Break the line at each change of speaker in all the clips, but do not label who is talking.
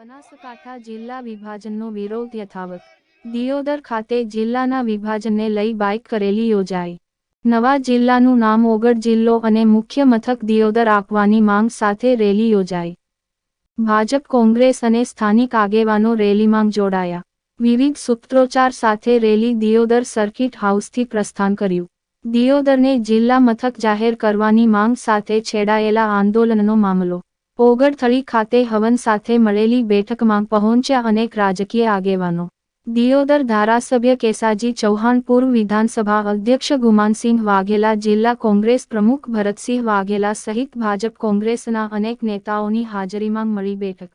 બનાસકાંઠા જિલ્લા વિભાજનનો વિરોધ યથાવત. દિયોદર ખાતે જિલ્લાના વિભાજનને લઈ બાઇક કરેલી યોજાઈ. નવા જિલ્લાનું નામ ઓગળ જિલ્લો અને મુખ્ય મથક દિયોદર આપવાની માંગ સાથે રેલી યોજાઈ. ભાજપ, કોંગ્રેસ અને સ્થાનિક આગેવાનો રેલીમાં જોડાયા. વિવિધ સૂત્રોચ્ચાર સાથે રેલી દિયોદર સર્કિટ હાઉસથી પ્રસ્થાન કર્યું. દિયોદરને જિલ્લા મથક જાહેર કરવાની માંગ સાથે છેડાયેલા આંદોલનનો મામલો ઓગળથળી ખાતે હવન સાથે મળેલી બેઠકમાં પહોંચ્યા અનેક રાજકીય આગેવાનો. દિયોદર ધારાસભ્ય કેસાજી ચૌહાણ પૂર્વ વિધાનસભા અધ્યક્ષ ગુમાનસિંહ વાઘેલા, જિલ્લા કોંગ્રેસ પ્રમુખ ભરતસિંહ વાઘેલા સહિત ભાજપ કોંગ્રેસના અનેક નેતાઓની હાજરીમાં મળી બેઠક.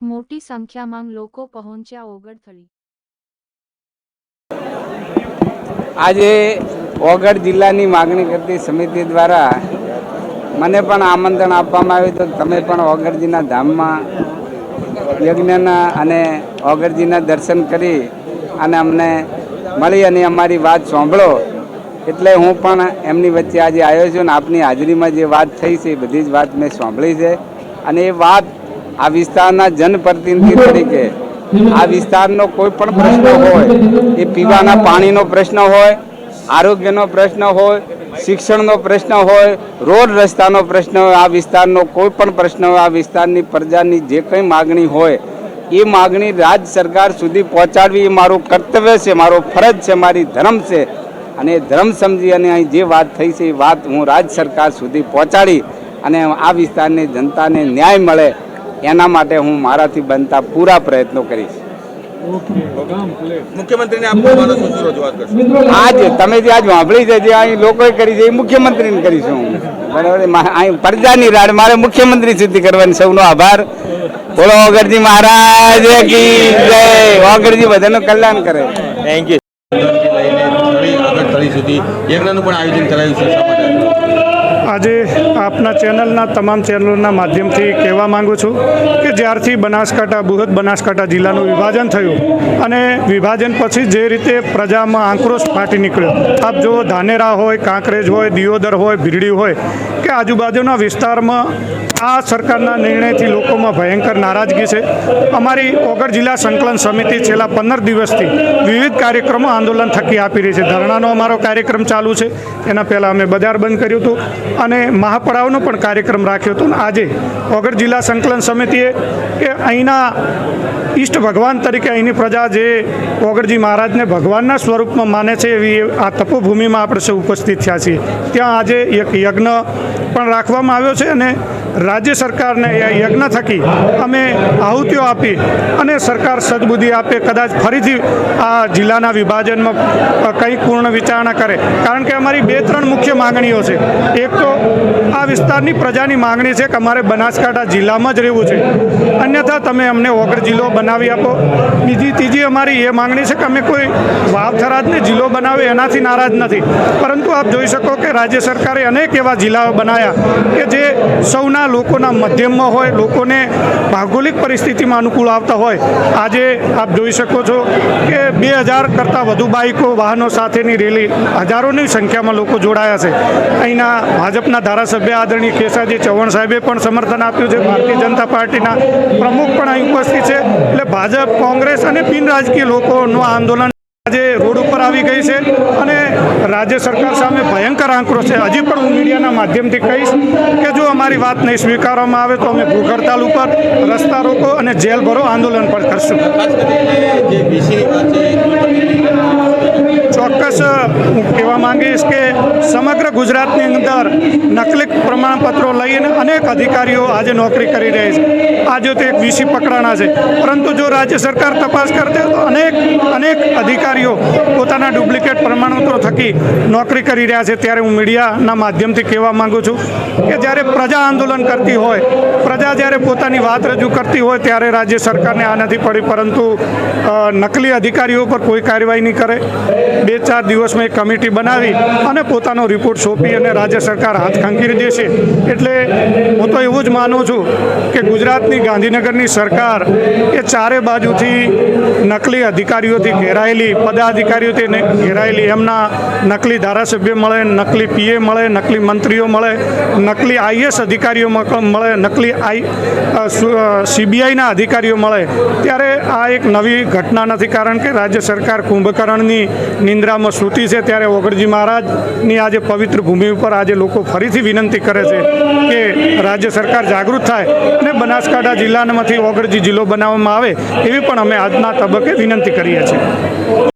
મોટી સંખ્યામાં લોકો પહોંચ્યા ઓગળથળી.
આજે ઓગળ જિલ્લાની માગણી કરતી સમિતિ દ્વારા મને પણ આમંત્રણ આપવામાં આવ્યું તો તમે પણ ઓગરજીના ધામમાં યજ્ઞના અને ઓગરજીના દર્શન કરી અને અમને મળી અને અમારી વાત સાંભળો. એટલે હું પણ એમની વચ્ચે આજે આવ્યો છું અને આપની હાજરીમાં જે વાત થઈ છે એ બધી જ વાત મેં સાંભળી છે. અને એ વાત આ વિસ્તારના જનપ્રતિનિધિ તરીકે, આ વિસ્તારનો કોઈ પણ પ્રશ્ન હોય, એ પીવાના પાણીનો પ્રશ્ન હોય, આરોગ્યનો પ્રશ્ન હોય શિક્ષણનો પ્રશ્ન હોય, રોડ રસ્તાનો પ્રશ્ન હોય, આ વિસ્તારનો કોઈ પણ પ્રશ્ન હોય, આ વિસ્તારની પ્રજાની જે કંઈ માગણી હોય, એ માગણી રાજ્ય સરકાર સુધી પહોંચાડવી એ મારું કર્તવ્ય છે, મારો ફરજ છે, મારી ધર્મ છે. અને ધર્મ સમજી અને અહીં જે વાત થઈ છે, એ વાત હું રાજ્ય સરકાર સુધી પહોંચાડી અને આ વિસ્તારની જનતાને ન્યાય મળે, એના માટે હું મારાથી બનતા પૂરા પ્રયત્નો કરીશ.
મુખ્યમંત્રીને આપ મળવાનો શું રજૂઆત કરશો?
આજ તમે જે આજ વાંભળી છે જે અહીં લોકોએ કરી છે એ મુખ્યમંત્રીને કરીશું હું. બરાબર? અહીં પ્રજાની રાડ મારે મુખ્યમંત્રી સુધી કરવાની સૌનો આભાર. બોલો ઓગરજી મહારાજ કી જય. ઓગરજી બધાનું કલ્યાણ કરે.
થેન્ક યુ લઈને આગળ થળી સુધી યજ્ઞનું પણ આયોજન કરાયું છે.
આજે આપના ચેનલના તમામ ચેનલોના માધ્યમથી કહેવા માંગુ છું કે જ્યારથી બનાસકાંઠા, બૃહદ બનાસકાંઠા જિલ્લાનું વિભાજન થયું અને વિભાજન પછી જે રીતે પ્રજામાં આક્રોશ ફાટી નીકળ્યો, આપ જો ધાનેરા હોય, કાંકરેજ હોય, દિયોદર હોય, ભીરડી હોય, કે આજુબાજુના વિસ્તારમાં આ સરકારના નિર્ણયથી લોકોમાં ભયંકર નારાજગી છે. અમારી ઓગર જિલ્લા સંકલન સમિતિ છેલ્લા પંદર દિવસથી વિવિધ કાર્યક્રમો આંદોલન થકી આપી રહી છે. ધરણાનો અમારો કાર્યક્રમ ચાલુ છે. એના પહેલાં અમે બજાર બંધ કર્યું હતું અને મહાપડાવનો પણ કાર્યક્રમ રાખ્યો હતો. અને આજે ઓગર જિલ્લા સંકલન સમિતિએ કે અહીંના ઈષ્ટ ભગવાન તરીકે અહીંની પ્રજા જે ઓગરજી મહારાજને ભગવાનના સ્વરૂપમાં માને છે એવી આ તપોભૂમિમાં આપણે ઉપસ્થિત થયા છીએ. ત્યાં આજે એક યજ્ઞ પણ રાખવામાં આવ્યો છે અને રાજ્ય સરકારને એ યજ્ઞ થકી અમે આહુતિઓ આપી અને સરકાર સદબુદ્ધિ આપે, કદાચ ફરીથી આ જિલ્લાના વિભાજનમાં કંઈક પૂર્ણ વિચારણા કરે. કારણ કે અમારી બે ત્રણ મુખ્ય માંગણીઓ છે. એક તો વિસ્તારની પ્રજાની માંગણી છે કે અમારે બનાસકાંઠા જિલ્લામાં જ રહેવું છે. અન્યથા તમે અમને ઓગળ જિલ્લો બનાવી આપો. બીજી, ત્રીજી અમારી એ માંગણી છે કે અમે કોઈ વાવ થરાદને જિલ્લો બનાવે એનાથી નારાજ નથી. પરંતુ આપ જોઈ શકો કે રાજ્ય સરકારે અનેક એવા જિલ્લાઓ બનાવ્યા કે જે સૌના લોકોના મધ્યમમાં હોય, લોકોને ભૌગોલિક પરિસ્થિતિમાં અનુકૂળ આવતા હોય. આજે આપ જોઈ શકો છો કે બે હજાર કરતાં વધુ બાઇકો વાહનો સાથેની રેલી હજારોની સંખ્યામાં લોકો જોડાયા છે. અહીંના ભાજપના ધારાસભ્ય આદરણીય કેસાજી ચૌહાણ સાહેબે પણ સમર્થન આપ્યું છે. ભારતીય જનતા પાર્ટીના પ્રમુખ પણ અહીં ઉપસ્થિત છે. એટલે ભાજપ, કોંગ્રેસ અને બિન રાજકીય લોકોનું આંદોલન આજે રોડ ઉપર આવી ગઈ છે અને રાજ્ય સરકાર સામે ભયંકર આંકડો છે. હજી પણ હું મીડિયાના માધ્યમથી કહીશ કે જો અમારી વાત નહીં સ્વીકારવામાં આવે તો અમે ભૂખ હડતાલ ઉપર રસ્તા રોકો અને જેલ ભરો આંદોલન પણ કરશું
ખાસ કરીને જે બીસીની વાત છે એ
ચોક્કસ હું કહેવા માંગીશ કે સમગ્ર ગુજરાતની અંદર નકલી પ્રમાણપત્રો લઈને અનેક અધિકારીઓ આજે નોકરી કરી રહી છે. આજે તો એક વીસી પકડાણા છે. પરંતુ જો રાજ્ય સરકાર તપાસ કરતે તો અનેક અનેક અધિકારીઓ પોતાના ડુપ્લિકેટ પ્રમાણપત્રો થકી નોકરી કરી રહ્યા છે. ત્યારે હું મીડિયાના માધ્યમથી કહેવા માગું છું કે જ્યારે પ્રજા આંદોલન કરતી હોય, પ્રજા જ્યારે પોતાની વાત રજૂ કરતી હોય ત્યારે રાજ્ય સરકારને આ નથી પડી, પરંતુ નકલી અધિકારીઓ પર કોઈ કાર્યવાહી નહીં કરે. બે ચાર દિવસમાં એક કમિટી બનાવી અને પોતાનો રિપોર્ટ સોંપી અને રાજ્ય સરકાર હાથ ખંખીરી દેશે એટલે હું તો એવું જ માનું છું કે ગુજરાતની ગાંધીનગરની સરકાર એ ચારે બાજુથી નકલી અધિકારીઓથી ઘેરાયેલી, પદાધિકારીઓથી ઘેરાયેલી, એમના નકલી ધારાસભ્ય મળે, નકલી પીએ મળે, નકલી મંત્રીઓ મળે, નકલી આઈએસ અધિકારીઓ મળે, નકલી આઈ સીબીઆઈના અધિકારીઓ મળે. ત્યારે આ એક નવી ઘટના નથી કારણ કે રાજ્ય સરકાર કુંભકર્ણની નિંદ્રામાં શ્રુતિ છે ત્યારે ઓગળજી મહારાજની આજે પવિત્ર ભૂમિ ઉપર આજે લોકો ફરીથી વિનંતી કરે છે કે રાજ્ય સરકાર જાગૃત થાય અને બનાસકાંઠા જિલ્લામાંથી ઓગળજી જિલ્લો બનાવવામાં આવે એવી પણ અમે આજના તબક્કે વિનંતી કરીએ છીએ.